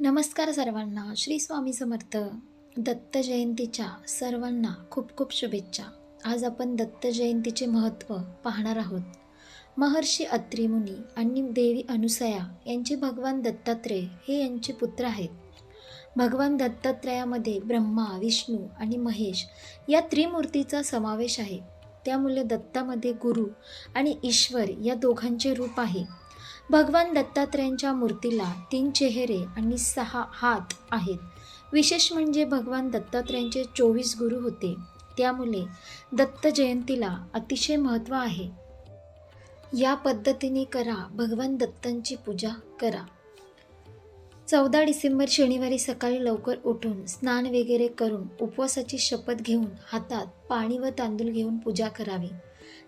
नमस्कार सर्वांना श्री स्वामी समर्थ. दत्त जयंतीच्या सर्वांना खूप खूप शुभेच्छा. आज आपण दत्त जयंतीचे महत्त्व पाहणार आहोत. महर्षी अत्रि मुनी आणि देवी अनुसया यांचे भगवान दत्तात्रेय हे यांचे पुत्र आहेत. भगवान दत्तात्रयामध्ये ब्रह्मा विष्णू आणि महेश या त्रिमूर्तीचा समावेश आहे. त्यामुळे दत्तामध्ये गुरु आणि ईश्वर या दोघांचे रूप आहे. भगवान दत्तात्रयांच्या मूर्तीला तीन चेहरे आणि सहा हात आहेत. विशेष म्हणजे भगवान दत्तात्रयांचे चोवीस गुरु होते. त्यामुळे दत्त जयंतीला अतिशय महत्त्व आहे. या पद्धतीने करा भगवान दत्तांची पूजा करा. चौदा डिसेंबर शनिवारी सकाळी लवकर उठून स्नान वगैरे करून उपवासाची शपथ घेऊन हातात पाणी व तांदूळ घेऊन पूजा करावी.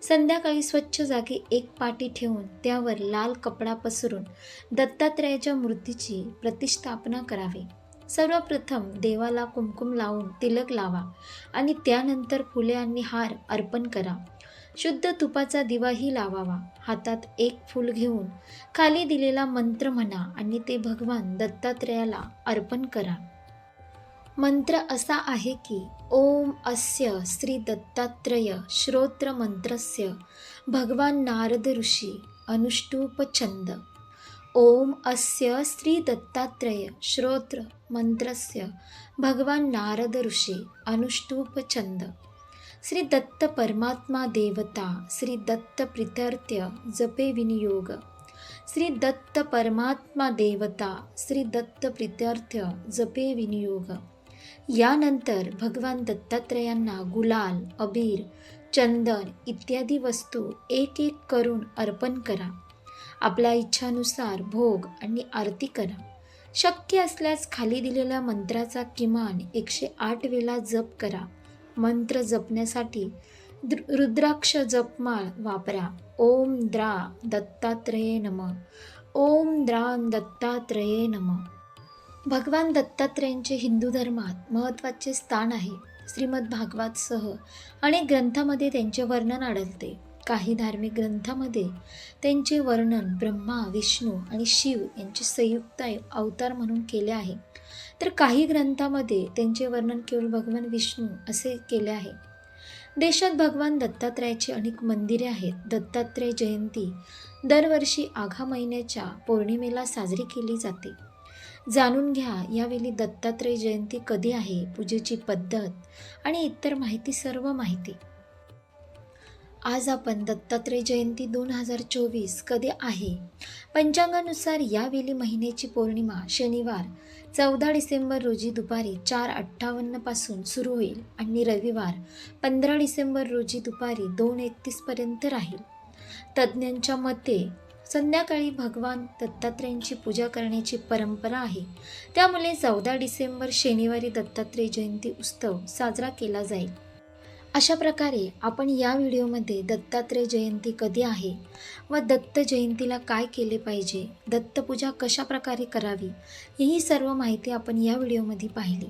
संध्याकाळी स्वच्छ जागी एक पाटी ठेवून त्यावर लाल कपडा पसरून दत्तात्रयाच्या मूर्तीची प्रतिष्ठापना करावी. सर्वप्रथम देवाला कुमकुम लावून तिलक लावा आणि त्यानंतर फुले आणि हार अर्पण करा. शुद्ध तुपाचा दिवाही लावावा. हातात एक फूल घेऊन खाली दिलेला मंत्र म्हणा आणि ते भगवान दत्तात्रयाला अर्पण करा. मंत्र असा आहे की ओम अस्य श्री दत्तात्रय श्रोत्र मंत्रस्य भगवान नारद ऋषी अनुष्टूप छंद ओम अस्य श्री दत्तात्रय श्रोत्र मंत्रस्य भगवान नारद ऋषी अनुष्टूप छंद श्री दत्त परमात्मा देवता श्री दत्त प्रितर्त्य जपे विनियोग। श्री दत्त परमात्मा देवता श्री दत्त प्रित्यर्थ जपे विनियोग। यानंतर भगवान दत्तात्रयांना गुलाल अबीर चंदन इत्यादी वस्तू एक एक करून अर्पण करा. आपल्या इच्छानुसार भोग आणि आरती करा. शक्य असल्यास खाली दिलेल्या मंत्राचा किमान एकशे आठ वेळा जप करा. मंत्र जपण्यासाठी रुद्राक्ष जपमाळ वापरा. ओम द्रा दत्तात्रये नम. ओम द्रां दत्तात्रये नम. भगवान दत्तात्रयांचे हिंदू धर्मात महत्त्वाचे स्थान आहे. श्रीमद भागवतसह अनेक ग्रंथामध्ये त्यांचे वर्णन आढळते. काही धार्मिक ग्रंथामध्ये त्यांचे वर्णन ब्रह्मा विष्णू आणि शिव यांचे संयुक्त अवतार म्हणून केले आहे. तर काही ग्रंथामध्ये त्यांचे वर्णन केवळ भगवान विष्णू असे केले आहे. देशात भगवान दत्तात्रयाची अनेक मंदिरे आहेत. दत्तात्रय जयंती दरवर्षी आघा महिन्याच्या पौर्णिमेला साजरी केली जाते. जाणून घ्या यावेळी दत्तात्रय जयंती कधी आहे पूजेची पद्धत आणि इतर माहिती सर्व माहिती. आज आपण दत्तात्रय जयंती दोन हजार चोवीस कधी आहे? पंचांगानुसार यावेळी महिन्याची पौर्णिमा शनिवार चौदा डिसेंबर रोजी दुपारी चार अठ्ठावन्नपासून सुरू होईल आणि रविवार पंधरा डिसेंबर रोजी दुपारी दोन एकतीसपर्यंत राहील. तज्ज्ञांच्या मते संध्याकाळी भगवान दत्तात्रयांची पूजा करण्याची परंपरा आहे. त्यामुळे चौदा डिसेंबर शनिवारी दत्तात्रय जयंती उत्सव साजरा केला जाईल. अशा प्रकारे आपण या व्हिडिओमध्ये दत्तात्रय जयंती कधी आहे व दत्त जयंतीला काय केले पाहिजे दत्तपूजा कशा प्रकारे करावी ही सर्व माहिती आपण या व्हिडिओमध्ये पाहिली.